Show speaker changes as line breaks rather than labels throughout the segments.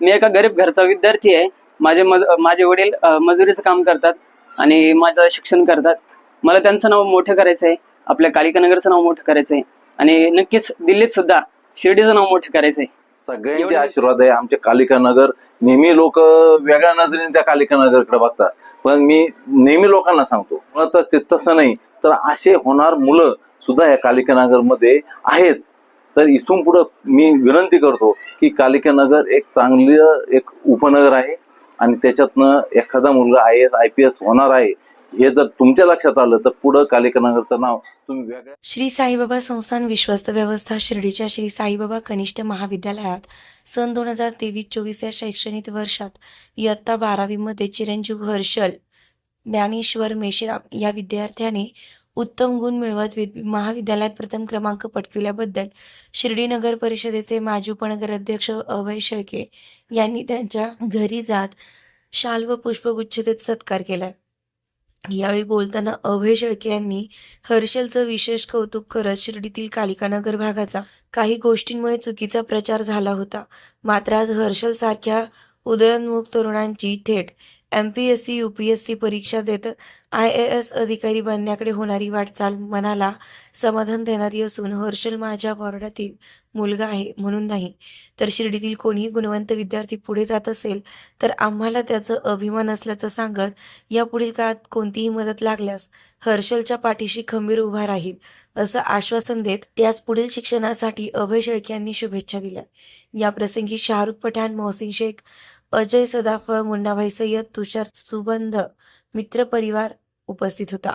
मी एका गरीब घरचा विद्यार्थी आहे. माझे मज माझे वडील मजुरीचं काम करतात आणि माझं शिक्षण करतात. मला त्यांचं नाव मोठं करायचं आहे. आपल्या कालिका नगरचं नाव मोठं करायचं आहे. आणि नक्कीच दिल्लीत सुद्धा शिर्डीचं नाव मोठं करायचं आहे.
सगळ्यांचे आशीर्वाद आहे. आमचे कालिका नगर नेहमी लोक वेगळ्या नजरेने त्या कालिका नगरकडे बघतात. पण मी नेहमी लोकांना सांगतो मुळातच ते तसं नाही. तर असे होणार मुलं सुद्धा या कालिका नगरमध्ये आहेत. तर इथून पुढं मी विनंती करतो की कालिका नगर एक चांगलं एक उपनगर आहे आणि त्याच्यातनं एखादा मुलगा I S I P S होणार आहे हे जर तुमच्या लक्षात आलं तर पुढं कालिका नगरचं नाव तुम्ही वेगळ्या
श्री साईबाबा संस्थान विश्वस्त व्यवस्था शिर्डीच्या श्री साईबाबा कनिष्ठ महाविद्यालयात सन दोन हजार तेवीस चोवीस या शैक्षणिक वर्षात इयत्ता बारावीमध्ये चिरंजीव हर्षल ज्ञानेश्वर मेश्राम या विद्यार्थ्याने उत्तम गुण मिळवत महाविद्यालयात प्रथम क्रमांक पटविल्याबद्दल शिर्डी नगर परिषदेचे माजी उपनगर अध्यक्ष अभय शेळके यांनी त्यांच्या घरी जात शाल व पुष्पगुच्छ देत सत्कार केलाय यावेळी बोलताना अभय शेळके यांनी हर्षलचं विशेष कौतुक करत शिर्डीतील कालिकानगर भागाचा काही गोष्टींमुळे चुकीचा प्रचार झाला होता. मात्र आज हर्षल सारख्या उदयोन्मुख तरुणांची थेट M P S C U P S C परीक्षा देत आय ए एस अधिकारी बनण्याकडे होणारी वाटचाल मनाला समाधान देणारी असून हर्षल माझ्या वॉर्डातील मुलगा आहे म्हणून नाही. तर शिर्डीतील कोणीही गुणवंत विद्यार्थी पुढे जात असेल तर आम्हाला त्याचं अभिमान असल्याचं सांगत यापुढील काळात कोणतीही मदत लागल्यास हर्षलच्या पाठीशी खंबीर उभा राहील असं आश्वासन देत त्यास पुढील शिक्षणासाठी अभय शेळके यांनी शुभेच्छा दिल्या. या प्रसंगी शाहरुख पठाण मोहसिन शेख अजय सदाफळ मुन्नाभाई सय्यद तुषार सुबंध मित्रपरिवार उपस्थित होता.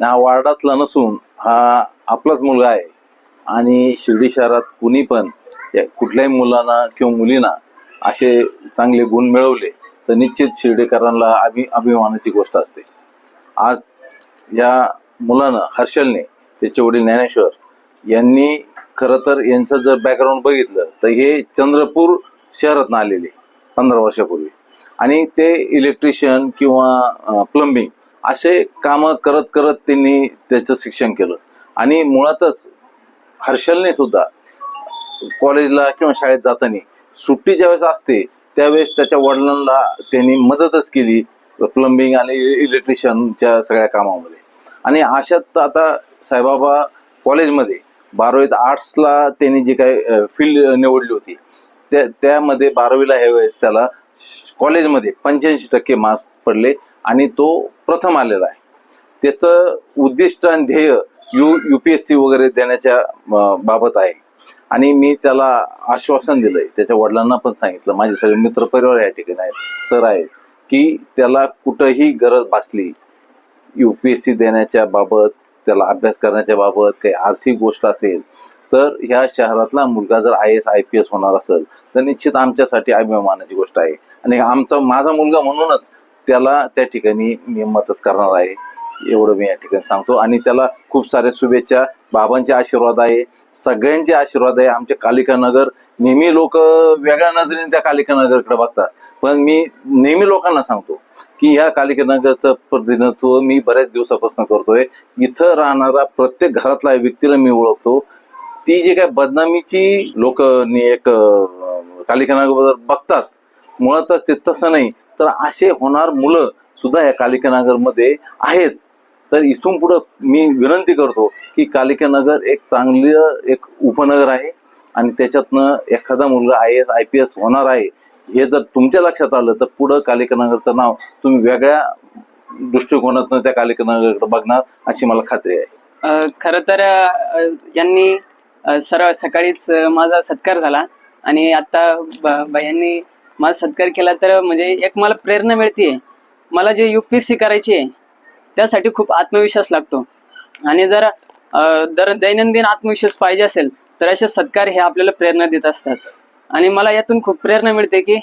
हा वार्डातला नसून हा आपलाच मुलगा आहे. आणि शिर्डी शहरात कुणी पण कुठल्याही मुलांना किंवा मुलींना असे चांगले गुण मिळवले तर निश्चित शिर्डीकरांना अभि अभिमानाची गोष्ट असते. आज या मुलानं हर्षलने त्याचे वडील ज्ञानेश्वर यांनी खरं तर यांचं जर बॅकग्राऊंड बघितलं तर हे चंद्रपूर शहरातनं आलेले पंधरा वर्षापूर्वी. आणि ते इलेक्ट्रिशियन किंवा प्लंबिंग असे कामं करत करत त्यांनी त्याचं शिक्षण केलं. आणि मुळातच हर्षलने सुद्धा कॉलेजला किंवा शाळेत जाताना सुट्टी ज्यावेळेस असते त्यावेळेस त्याच्या वडिलांना त्यांनी मदतच केली प्लंबिंग आणि इलेक्ट्रिशियनच्या सगळ्या कामामध्ये. आणि अशात आता साईबाबा कॉलेजमध्ये बारावीत आर्ट्सला त्यांनी जी काही फील्ड निवडली होती त्या त्यामध्ये बारावीला ह्या वेळेस त्याला कॉलेजमध्ये पंच्याऐंशी टक्के मार्क्स पडले आणि तो प्रथम आलेला आहे. त्याचं उद्दिष्ट आणि ध्येय U U P S C वगैरे देण्याच्या बाबत आहे. आणि मी त्याला आश्वासन दिलंय. त्याच्या वडिलांना पण सांगितलं. माझे सगळे मित्र परिवार या ठिकाणी आहेत. सर आहेत की त्याला कुठंही गरज भासली यू पी एस सी देण्याच्या बाबत त्याला अभ्यास करण्याच्या बाबत काही आर्थिक गोष्ट असेल तर ह्या शहरातला मुलगा जर I S I P S होणार असेल तर निश्चित आमच्यासाठी अभिमानाची गोष्ट आहे. आणि आमचा माझा मुलगा म्हणूनच त्याला त्या ठिकाणी मी मदत करणार आहे. एवढं मी या ठिकाणी सांगतो. आणि त्याला खूप साऱ्या शुभेच्छा. बाबांचे आशीर्वाद आहे. सगळ्यांचे आशीर्वाद आहे. आमचे कालिकानगर नेहमी लोक वेगळ्या नजरेने त्या कालिकानगरकडे बघतात. पण मी नेहमी लोकांना सांगतो की ह्या कालिका नगरचं प्रतिनिधित्व मी बऱ्याच दिवसापासून करतोय. इथं राहणारा प्रत्येक घरातला व्यक्तीला मी ओळखतो. ती जी काय बदनामीची लोक एक कालिका नगर बघतात. मुळातच ते तसं नाही. तर असे होणार मुलं सुद्धा या कालिका नगरमध्ये आहेत. तर इथून पुढं मी विनंती करतो की कालिका नगर एक चांगलं एक उपनगर आहे आणि त्याच्यातनं एखादा मुलगा I S I P S होणार आहे. हे जर तुमच्या लक्षात आलं तर पुढं कालिका नगरचं नाव तुम्ही वेगळ्या दृष्टिकोनातनं त्या कालिकानगरकडे बघणार अशी मला खात्री आहे.
खर खरं तर यांनी सरळ सकाळीच माझा सत्कार झाला आणि आता ब- माझा सत्कार केला तर म्हणजे एक मला प्रेरणा मिळते. मला जे यू पी एस सी करायची आहे त्यासाठी खूप आत्मविश्वास लागतो. आणि जर दर दैनंदिन आत्मविश्वास पाहिजे असेल तर असे सत्कार हे आपल्याला प्रेरणा देत असतात. आणि मला यातून खूप प्रेरणा मिळते की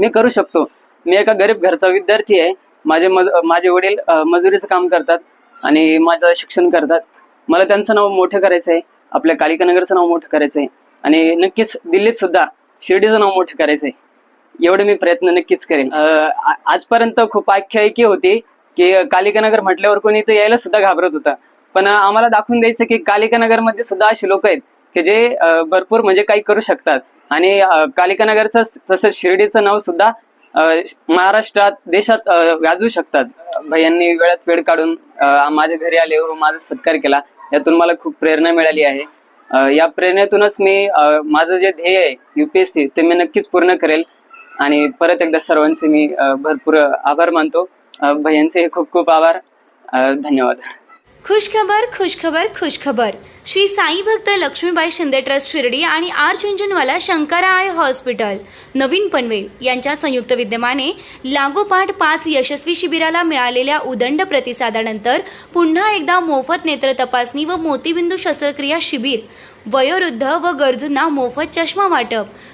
मी करू शकतो. मी एका गरीब घरचा विद्यार्थी आहे. माझे मज माझे वडील मजुरीचं काम करतात आणि माझं शिक्षण करतात. मला त्यांचं नाव मोठं करायचं आहे आपल्या कालिकानगरचं नाव मोठं करायचं आहे आणि नक्कीच दिल्लीत सुद्धा शिर्डीचं नाव मोठं करायचं आहे एवढे मी प्रयत्न नक्कीच करेन. आजपर्यंत खूप आख्यायिकी होती की कालिकानगर म्हटल्यावर कोणी तर यायला सुद्धा घाबरत होता. पण आम्हाला दाखवून द्यायचं की कालिकानगरमध्ये सुद्धा असे लोक आहेत की जे भरपूर म्हणजे काही करू शकतात. आणि कालिकानगरचं तसंच शिर्डीचं नाव सुद्धा महाराष्ट्रात देशात गाजू शकतात. भैयांनी वेळात वेळ काढून माझ्या घरी आले व माझा सत्कार केला. यातून मला खूप प्रेरणा मिळाली आहे. या प्रेरणेतूनच मी माझं जे ध्येय आहे युपीएससी ते मी नक्कीच पूर्ण करेल. आणि परत एकदा सर्वांचे मी भरपूर आभार मानतो. भयांचे खूप खूप आभार. धन्यवाद.
खुशखबर खुशखबर खुशखबर. श्री साई भक्त लक्ष्मीबाई शिंदे ट्रस्ट शिर्डी आणि R Jhunjhunwala Shankara eye hospital. नवीन पनवेल यांच्या संयुक्त विद्यमाने लागोपाठ पाच यशस्वी शिबिराला मिळालेल्या उदंड प्रतिसादानंतर पुन्हा एकदा मोफत नेत्र तपासणी व मोतीबिंदू शस्त्रक्रिया शिबिर. वयोवृद्ध व गरजूंना मोफत चष्मा वाटप.